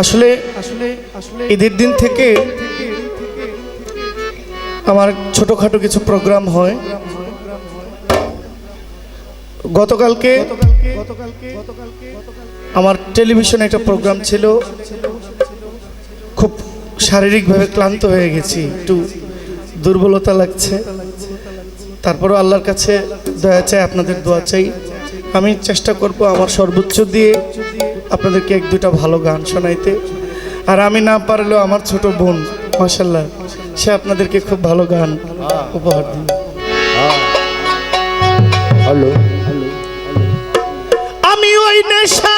আসলে আসলে আসলে ঈদের দিন থেকে আমার ছোটখাটো কিছু প্রোগ্রাম হয়। গতকালকে আমার টেলিভিশনে একটা প্রোগ্রাম ছিল। খুব শারীরিকভাবে ক্লান্ত হয়ে গেছি একটু দুর্বলতা লাগছে। তারপরও আল্লাহর কাছে দয়া চাই আপনাদের দোয়া চাই। আমি চেষ্টা করব আমার সর্বোচ্চ দিয়ে আপনাদেরকে এক দুটা ভালো গান শোনাইতে। আর আমি না পারলেও আমার ছোট বোন মাসাল্লাহ সে আপনাদেরকে খুব ভালো গান উপহার দিন হ্যালো। আমি ওই নেশাতে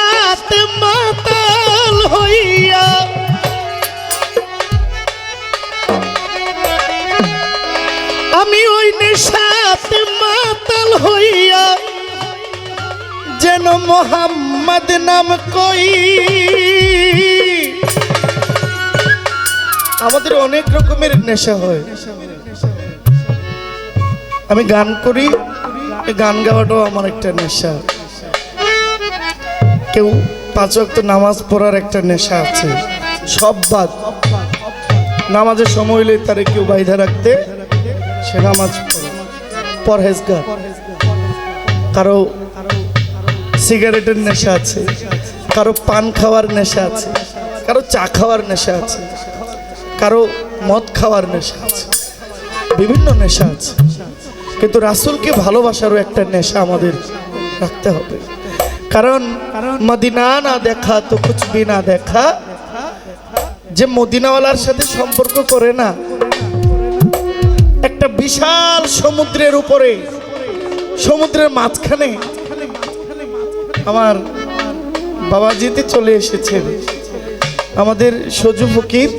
মোহাম্মদ নাম কই? আমাদের অনেক রকমের নেশা হয়। আমি গান করি গান গাওয়াটাও আমার একটা নেশা। কেউ পাঁচ ওয়াক্ত নামাজ পড়ার একটা নেশা আছে। সব বাদ। নামাজের সময় হলে তারে কেউ বাইধা রাখতে সে নামাজ পড়ে। পরহেজগার। কারও সিগারেটের নেশা আছে, কারও পান খাওয়ার নেশা আছে, কারও চা খাওয়ার নেশা আছে, কারও মদ খাওয়ার নেশা আছে, বিভিন্ন নেশা আছে। কিন্তু রাসূলকে ভালোবাসারও একটা নেশা আমাদের রাখতে হবে। কারণ মদিনা না দেখা তো ভি না দেখা। যে মদিনাওয়ালার সাথে সম্পর্ক করে না, একটা বিশাল সমুদ্রের উপরে, সমুদ্রের মাঝখানে আমার বাবাজিতে চলে এসেছেন। আমাদের সজু ফকির,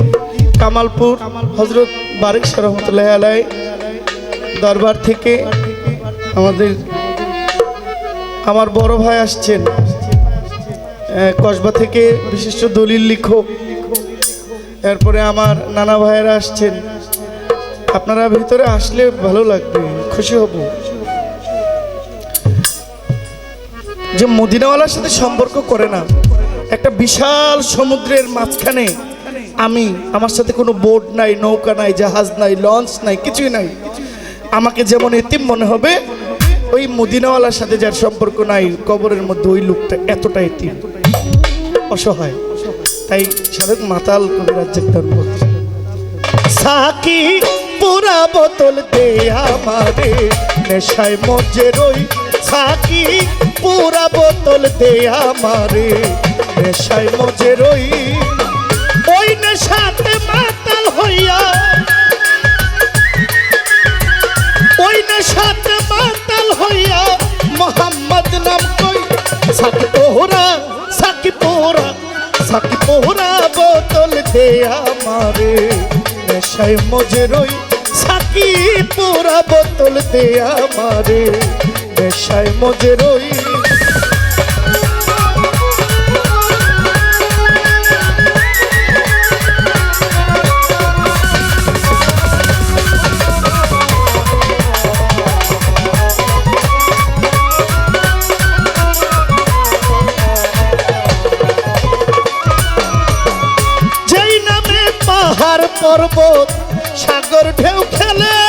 কামালপুর হজরত বারিক রহমতুল্লাহ আলাই দরবার থেকে আমাদের আমার বড় ভাই আসছেন। কসবা থেকে বিশিষ্ট দলিল লিখক। এরপরে আমার নানা ভাইয়েরা আসছেন। আপনারা ভিতরে আসলে ভালো লাগবে, খুশি হব। যে মদিনাওয়ালার সাথে সম্পর্ক করে না, একটা বিশাল সমুদ্রের মাঝখানে আমি আমার সাথে কোনো বোট নাই, নৌকা নাই, জাহাজ নাই, লঞ্চ নাই, কিছুই নাই। আমাকে যেমন এতিম মনে হবে, ওই মদিনাওয়ালার সাথে যার সম্পর্ক নাই, কবরের মধ্যে ওই লোকটা এতটা এতিম। অসহায়। তাই সাবেক মাতাল কবিরাজ গান করছে। সাকি পুরা বোতল দে আমারে, নেশায় মজে রই। সাকি পুরা বোতল দে আমারে, নেশায় মজে রই। ওই নেশাতে মাতাল হইয়া। ওই নেশাতে মাতাল হইয়া মোহাম্মদ নাম কই? সাকি পোহরা সাকি পোহরা সাকি পোহরা বোতল দে আমারে, নেশায় মজে রই। সাকি পোহরা বোতল দে আমারে নেশায় মজে রই। পাহাড় পর্বত সাগর ঢেউ খেলে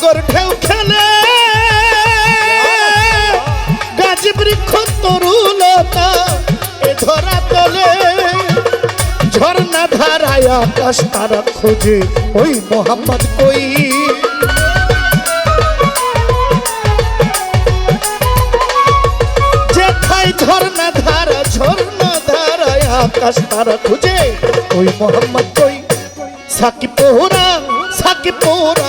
সাগর ঢেউ খেলে গাছ বৃক্ষ তরুলতা এ ধরা তলে। ঝর্ণা ধারায় আকাশ তারা খোঁজে ওই মোহাম্মদ কই। যেথায় ঝর্ণা ধারা, ঝর্ণা ধারায় আকাশ তারা খুঁজে ওই মোহাম্মদ কই। সাকি পোহরা সাকি পোহরা।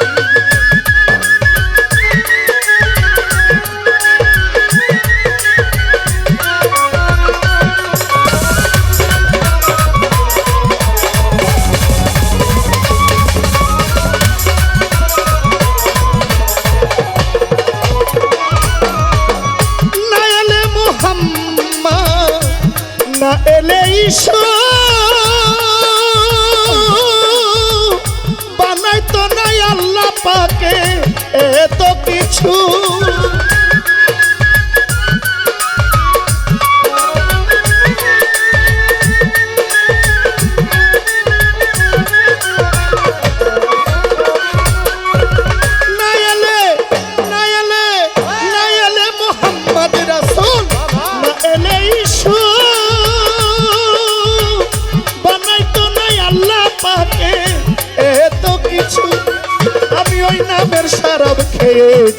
এলেই বানাই তো নাই আল্লাহ পাকে এত কিছু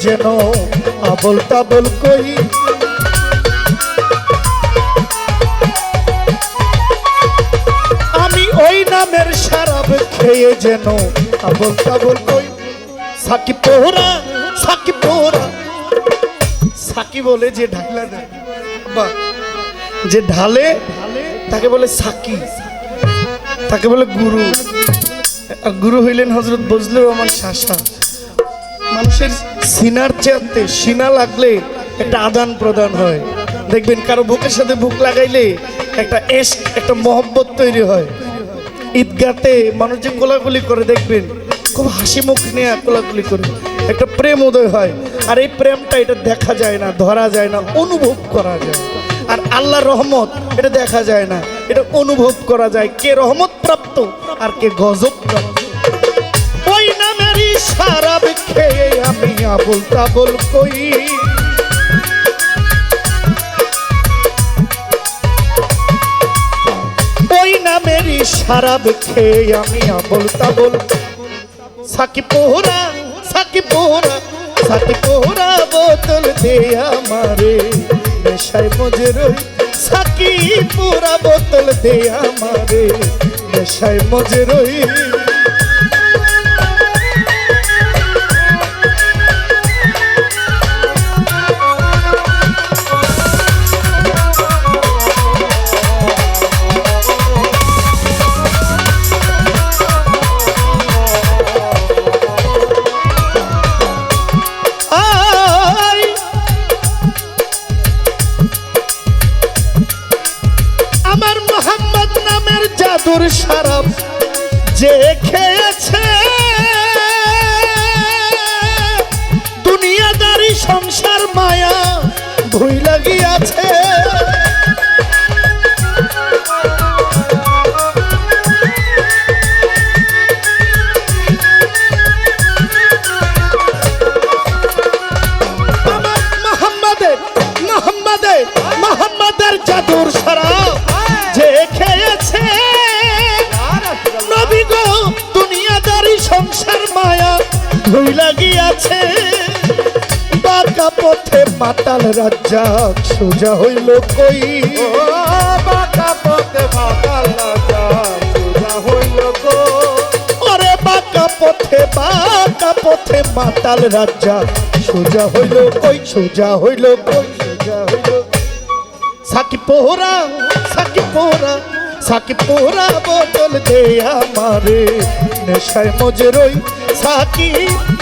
যেন আবল তাবল কই আমি ওই নামের শরাব খেয়ে যেন আবল তাবল কই সাকি পোহরা সাকি পোহরা। সাকি বলে যে ঢাকলা বা যে ঢালে, তাকে বলে সাকি। তাকে বলে গুরু। গুরু হইলেন হজরত বজলুর রহমান শাসা মানুষের সিনার চেয়ারতে সিনা লাগলে একটা আদান প্রদান হয়। দেখবেন কারও বুকের সাথে বুক লাগাইলে একটা এস একটা মহব্বত তৈরি হয়। ঈদগাতে মানুষ যে কোলাকুলি করে, দেখবেন খুব হাসি মুখ নিয়ে কোলাকুলি করে। একটা প্রেম উদয় হয়। আর এই প্রেমটা এটা দেখা যায় না, ধরা যায় না, অনুভব করা যায়। আর আল্লাহ রহমত, এটা দেখা যায় না। এটা অনুভব করা যায়, কে রহমত প্রাপ্ত আর কে গজব প্রাপ্ত। আবুল তাবুল কই? ওই নামেরই সারাব খেয়ে আমি আবল, তাবল সাকি পোহরা সাকি পোহরা সাকি পোহরা বোতল দে আমারে নেশায় মজে রই সাকি পোহরা বোতল দে আমারে নেশায় মজে রই সারাপ যে খেয়েছে। দুনিয়াদারি সংসার মায়া ভুই লাগিয়াছে বাঁকা পথে মাতাল রাজা সোজা হইল কই? বাঁকা পথে মাতাল রাজা সোজা হইল গো ওরে বাঁকা পথে বাঁকা পথে মাতাল রাজ্জাক সোজা হইল কই? সোজা হইল কই? সোজা হইল সাকি পোহরা সাকি পোহরা সাকি পোহরা বদল দে আমারে নেশায় মজে রই সাকি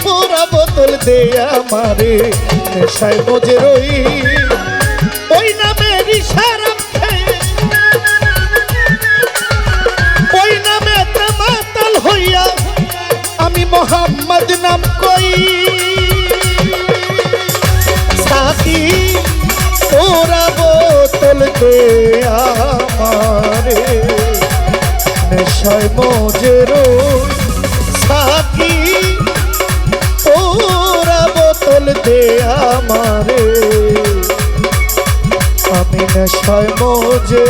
পোহরা বদল দে আমারে। নেশায় মজে রই। ওই নামের ইশারা ওই নামে মাতাল হইয়া আমি মোহাম্মদ নাম কই। সাথী ওরা বোতল দে আমারে। নেশায় মজের সাথী নেশায় মজে